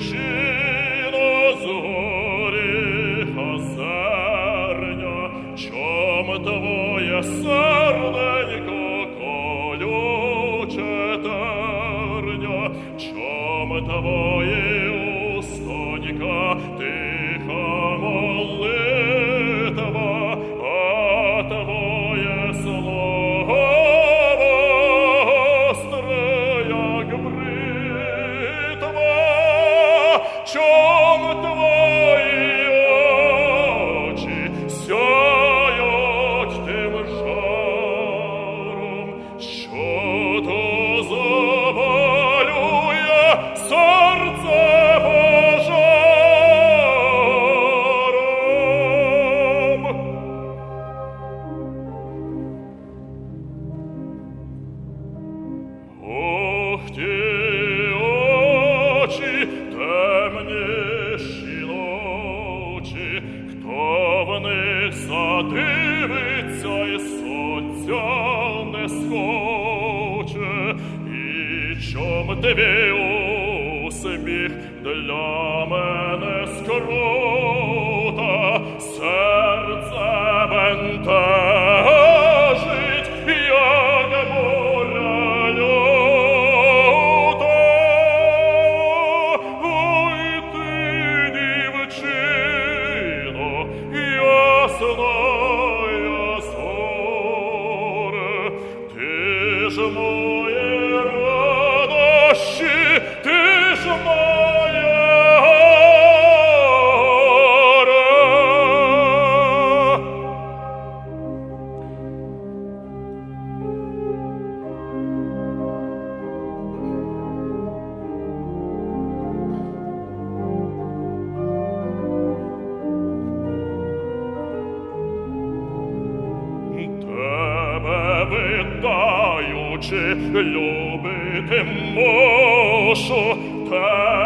Жило зори озерня, чом твоє серденько колюче терня, не схоче, і чом тебе усміх для мене скрута, amor. Отче, любити можу, та